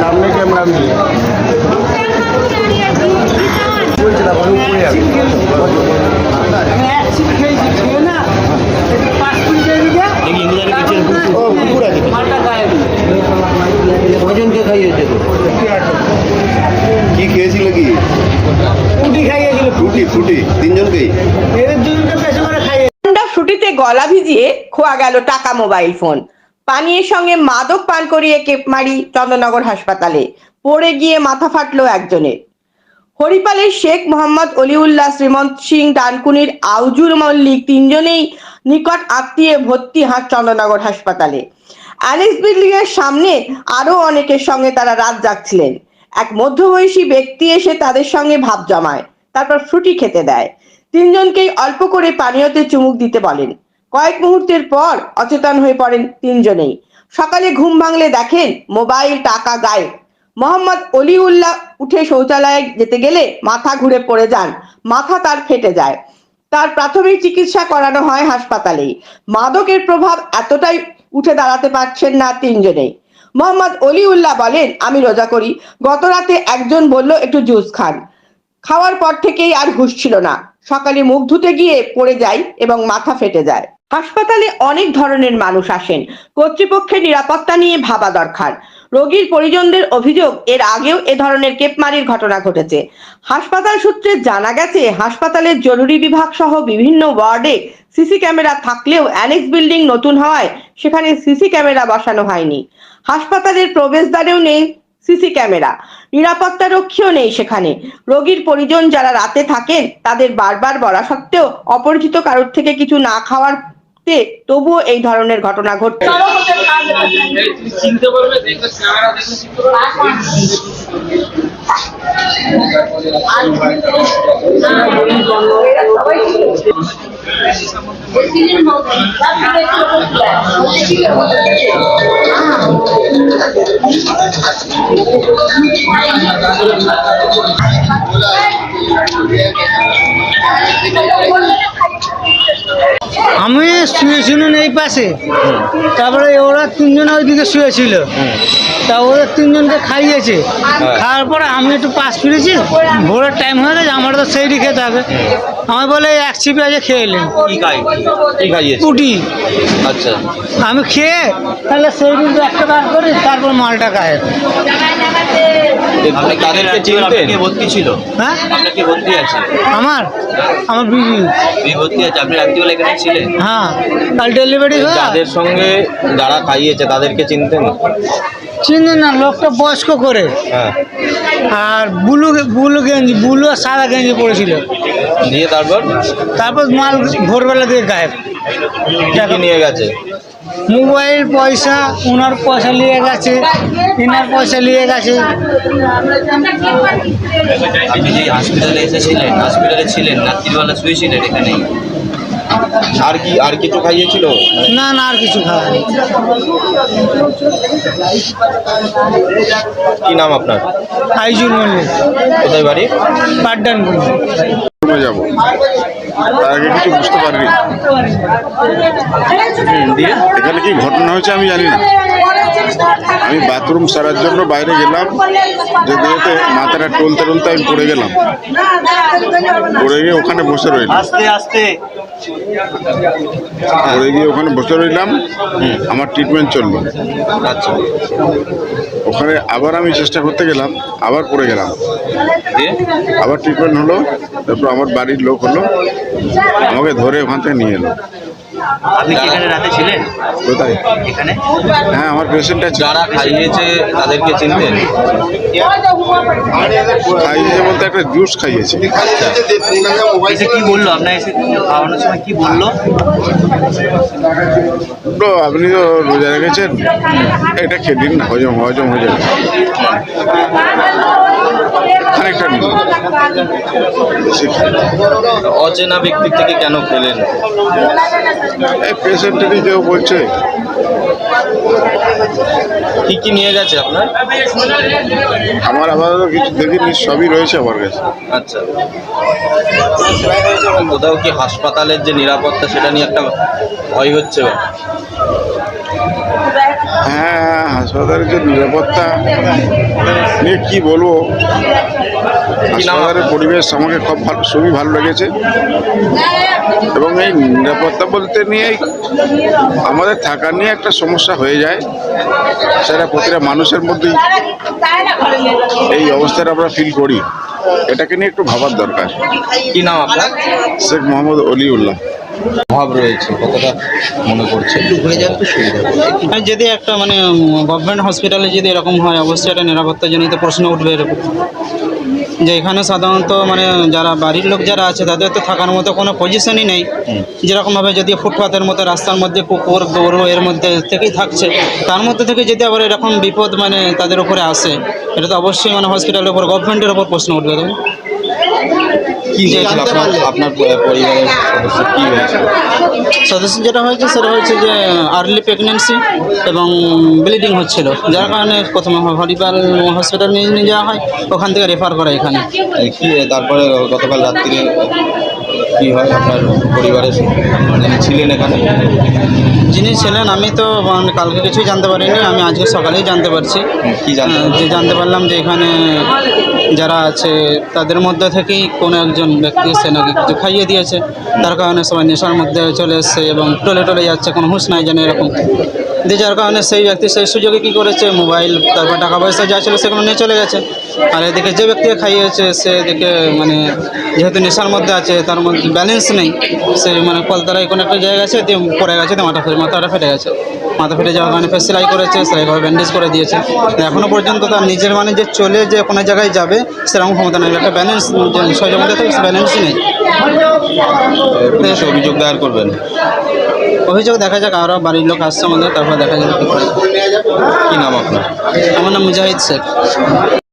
সামনে ক্যামেরা নিয়ে বলছিলাম আমি উপরে তো কি খেয়েছিল কি? ফুটি খাইয়েছিল। ফ্রুটি ফ্রুটি তিনজনকেই? এদের দুজনকে ফ্রুটিতে গলা ভিজিয়ে খোয়া গেল টাকা মোবাইল ফোন। পানীয়ের সঙ্গে মাদক পান করিয়ে কেপমারি চন্দ্রনগর হাসপাতালে। পড়ে গিয়ে মাথা ফাটলো একজনের। হরিপালের শেখ মোহাম্মদ অলিউল্লাহ শ্রীমন্ত সিং ডানকুনির আউজুর মল্লিক তিনজনেই নিকট আত্মীয় ভর্তি হাট চন্দ্রনগর হাসপাতালে। অ্যানেক্স বিল্ডিং এর সামনে আরও অনেকের সঙ্গে তারা রাত জাগছিলেন। এক মধ্যবয়সী ব্যক্তি এসে তাদের সঙ্গে ভাব জমায়, তারপর ফ্রুটি খেতে দেয়। তিনজনকেই অল্প করে পানীয়তে চুমুক দিতে বলেন। কয়েক মুহূর্তের পর অচেতন হয়ে পড়েন তিনজনেই। সকালে ঘুম ভাঙলে দেখেন মোবাইল, টাকা গায়েব মোহাম্মদ অলিউল্লাহ উঠে শৌচালয়ে যেতে গেলে মাথা ঘুরে পড়ে যান। মাথা তার ফেটে যায়। তার প্রাথমিক চিকিৎসা করানো হয় হাসপাতালেই। মাদকের প্রভাব এতটাই উঠে দাঁড়াতে পারছেন না তিনজনেই। মোহাম্মদ অলিউল্লাহ বলেন, আমি রোজা করি। গত রাতে একজন বলল, একটু জুস খান খাওয়ার পর থেকেই আর হুঁশ ছিল না। সকালে মুখ ধুতে গিয়ে পড়ে যায় এবং মাথা ফেটে যায়। হাসপাতালে অনেক ধরনের মানুষ আসেন। কর্তৃপক্ষের নিরাপত্তা নিয়ে ভাবা দরকার। রোগীর পরিজনদের অভিযোগ, এর আগেও এ ধরনের কেপমারির ঘটনা ঘটেছে। হাসপাতাল সূত্রে জানা গেছে, হাসপাতালের জরুরি বিভাগ সহ বিভিন্ন ওয়ার্ডে সিসি ক্যামেরা থাকলেও অ্যানেক্স বিল্ডিং নতুন হওয়ায় সেখানে সিসি ক্যামেরা বসানো হয়নি। হাসপাতালের প্রবেশদ্বারেও নেই। CC camera. নিরাপত্তা রক্ষীও নেই সেখানে। রোগীর পরিজন যারা রাতে থাকেন, তাদের বারবার বলা সত্ত্বেও অপরিচিত কারোর থেকে কিছু না খাওয়ার তবুও এই ধরনের ঘটনা ঘটছে। চিনতে পারবে আমি শুয়েছিলাম এই পাশে। তারপরে ওরা তিনজন ওইদিকে শুয়েছিল। তা ওদের তিনজনকে খাইয়েছে। খাওয়ার পরে আমি একটু পাশ ফিরেছি ভোরের টাইম হয়ে গেছে আমার তো সেইটি খেতে হবে। আমি বলে এক চিপে আজকে খেয়ে এলেন পুটি। আচ্ছা। আমি খেয়ে তাহলে সেই দিন একটা বার করি তারপর মালটা খায়। হ্যাঁ? আছে? আমার? আমার বিবি। আপনি ভর্তি আছে আপনি রাত্রিবেলা এখানে ছিলেন? হ্যাঁ কাল ডেলিভারি হয়ে। যাদের সঙ্গে যারা খাইয়েছে তাদেরকে চিনতেন? চিনি না লোকটা বয়স্ক করে। হ্যাঁ। আর ব্লু ব্লু গেঞ্জি ব্লু আর সাদা গেঞ্জি পড়েছিল দিয়ে তারপর? তারপর মাল ভোরবেলা দিয়ে গায়েব। নিয়ে গেছে? মোবাইল পয়সা ওনার পয়সা নিয়ে গেছে এনার পয়সা নিয়ে গেছে। আপনি যে হসপিটালে এসেছিলেন? হসপিটালে ছিলেন রাত্রিবেলা শুয়েছিলেন এখানে আর কি আর কিছু খাইয়েছিল? না না আর কিছু খাওয়া নেই। কি নাম আপনার? আইজুল মল্লিক। কোথায় বাড়ি? পাড্ডান যাব। তার আগে কিছু বুঝতে পারিনি। এখানে কি ঘটনা হয়েছে আমি জানি না। আমি বাথরুম সারার জন্য বাইরে গেলাম। যেতে যেতে মাথাটা টলতে টলতে আমি পড়ে গেলাম। পড়ে গিয়ে ওখানে বসে রইলাম। আস্তে আস্তে। পড়ে গিয়ে ওখানে বসে রইলাম। আমার ট্রিটমেন্ট চলল। আচ্ছা। ওখানে আবার আমি চেষ্টা করতে গেলাম আবার পড়ে গেলাম। আবার ট্রিটমেন্ট হলো তারপর আমার বাড়ির লোক হলো আমাকে ধরে ওখান থেকে নিয়ে এলো। আপনি কি এখানে রাতে ছিলেন? কোথায়? এখানে? হ্যাঁ আমার পেশেন্ট আছে যারা খাইয়েছে তাদেরকে চিনতেন? খাইয়েছে বলতে একটা জুস খাইয়েছে। এসে কি বলল? আপনার এসে খাওয়ানোর সময় কি বলল? তো আপনি তো রোজা রেখেছেন। এটা খেয়ে দিন না হজম হজম হয়ে যাবে। খানিকটা নিন। অচেনা ব্যক্তির থেকে কেন পেলেন এই পেশেন্টেরই কেউ বলছে। কি কি নিয়ে গেছে আপনার? আমার আপাতত কিছু দেখিনি সবই রয়েছে আমার কাছে। আচ্ছা। কোথাও কি হাসপাতালের যে নিরাপত্তা সেটা নিয়ে একটা ভয় হচ্ছে? হ্যাঁ হাসপাতালের যে নিরাপত্তা নিয়ে কী বলব? হাসপাতালের পরিবেশ আমাকে খুব ভালো খুবই ভালো লেগেছে। এবং এই নিরাপত্তা বলতে নিয়ে আমাদের থাকা নিয়ে একটা সমস্যা হয়ে যায়। সেটা প্রতিটা মানুষের মধ্যেই এই অবস্থাটা আমরা ফিল করি। এটাকে নিয়ে একটু ভাবার দরকার। কি নাম আপনার? শেখ মোহাম্মদ অলিউল্লাহ। অভাব রয়েছে কতটা মনে করছে আর যদি একটা মানে গভর্নমেন্ট হসপিটালে যদি এরকম হয় অবশ্যই একটা নিরাপত্তাজনিত প্রশ্ন উঠবে এর উপর। যে এখানে সাধারণত মানে যারা বাড়ির লোক যারা আছে তাদের তো থাকার মতো কোনো পজিশনই নেই যেরকমভাবে যদি ফুটপাতের মতো রাস্তার মধ্যে কুকুর গরু এর মধ্যে থেকেই থাকছে তার মধ্যে থেকে যদি আবার এরকম বিপদ মানে তাদের উপরে আসে এটা তো অবশ্যই মানে হসপিটালের উপর গভর্নমেন্টের উপর প্রশ্ন উঠবে? কি হয়েছিল আপনার আপনার পরিবারের সদস্য কি হয়েছিল? সদস্য যেটা হয়েছে সেটা হয়েছে যে আর্লি প্রেগনেন্সি এবং ব্লিডিং হচ্ছিল। যার কারণে প্রথমে হরিপাল হসপিটাল নিয়ে নিয়ে যাওয়া হয় ওখান থেকে রেফার করা এখানে। কি তারপরে গতকাল রাত্রিরে? কি হয় আপনার পরিবারের যিনি ছিলেন এখানে? যিনি ছিলেন আমি তো মানে কালকে কিছুই জানতে পারিনি আমি আজকে সকালেই জানতে পারছি। কি জানতে যে জানতে পারলাম যে এখানে যারা আছে তাদের মধ্যে থেকেই কোনো একজন ব্যক্তি এসে নাকি কিছু খাইয়ে দিয়েছে। তার কারণে সবাই নেশার মধ্যে চলে এসছে এবং টলে টলে যাচ্ছে কোনো হুঁশ নাই যেন এরকম। যে যার কারণে সেই ব্যক্তি সেই সুযোগে কী করেছে? মোবাইল, তারপর টাকা পয়সা যা ছিল সেগুলো নিয়ে চলে গেছে। আর এদিকে যে ব্যক্তিকে খাইয়েছে, সে এদিকে মানে যেহেতু নেশার মধ্যে আছে, তার মধ্যে ব্যালেন্স নেই, সে মানে কলতলায় কোনো একটা জায়গা আছে, দিয়ে পড়ে গেছে, দিয়ে মাথা মাথাটা ফেটে গেছে। মাথা ফেটে যাওয়ার কারণে ফের সেলাই করেছে, সেলাই করে ব্যান্ডেজ করে দিয়েছে। এখনও পর্যন্ত তার নিজের মানে যে চলে যে কোনো জায়গায় যাবে, সেরকম ক্ষমতা নেই। একটা ব্যালেন্স সহজের মধ্যে ব্যালেন্সই নেই। অভিযোগ দায়ের করবেন? অভিযোগ দেখা যাক আরও বাড়ির লোক আসছে আমাদের, তারপর দেখা যাক কী নাম আপনার? আমার নাম মুজাহিদ শেখ।